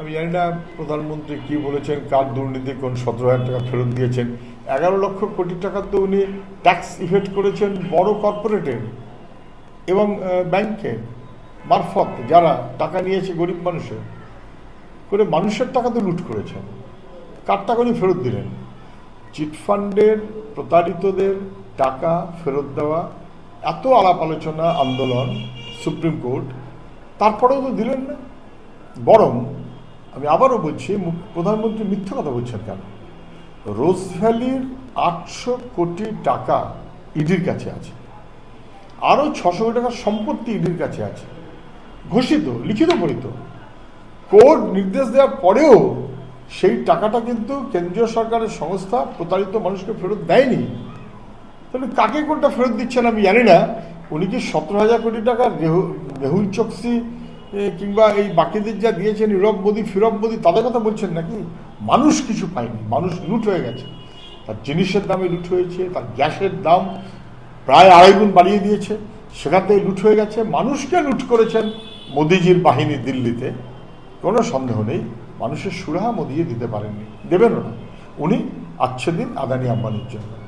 আমি জানি না প্রধানমন্ত্রী কি বলেছেন, কার দুর্নীতি, কোন সতেরো হাজার টাকা ফেরত দিয়েছেন। এগারো লক্ষ কোটি টাকা তো উনি ট্যাক্স ইফেক্ট করেছেন বড় কর্পোরেটের এবং ব্যাংকে মারফত যারা টাকা নিয়েছে গরিব মানুষের করে মানুষের টাকা তো লুট করেছেন। কার টাকা উনি ফেরত দিলেন? চিটফান্ডের প্রতারিতদের টাকা ফেরত দেওয়া, এত আলাপ আলোচনা, আন্দোলন, সুপ্রিম কোর্ট, তারপরেও তো দিলেন না। বরং আমি আবারও বলছি প্রধানমন্ত্রী মিথ্যা কথা বলছেন কেন? রোজ ভ্যালির আটশো কোটি টাকা ইডির কাছে আছে। আরও ছশো কোটি টাকার সম্পত্তি ইডির কাছে আছে। ঘোষিত, লিখিত পরিত কোর্ট নির্দেশ দেওয়ার পরেও সেই টাকাটা কিন্তু কেন্দ্রীয় সরকারের সংস্থা প্রতারিত মানুষকে ফেরত দেয়নি। তাহলে কাকে কোনটা ফেরত দিচ্ছেন আমি জানি না। উনি কি সতেরো হাজার কোটি টাকা রেহু- মেহুল চকসি কিংবা এই বাকিদের যা দিয়েছেন ফিরব মোদী তাদের কথা বলছেন নাকি? মানুষ কিছু পায়নি, মানুষ লুট হয়ে গেছে। তার জিনিসের দামে লুট হয়েছে, তার গ্যাসের দাম প্রায় আড়াই গুণ বাড়িয়ে দিয়েছে, সেখান থেকে লুট হয়ে গেছে। মানুষকে লুট করেছেন? মোদিজির বাহিনী দিল্লিতে। কোনো সন্দেহ নেই, মানুষের সুরাহা মোদিয়ে দিতে পারেননি, দেবেনও না। উনি আচ্ছে দিন আদানি আম্বানির জন্য।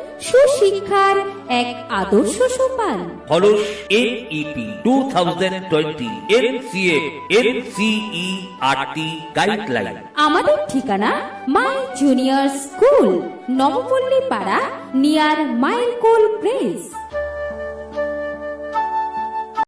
সুশিক্ষার এক আদর্শ সোপান। Halls NEP two thousand twenty NCA NCE RT guideline আমাদের ঠিকানা মাই জুনিয়র স্কুল নবপল্লী পাড়া নিয়ার মাইলকোল প্রেস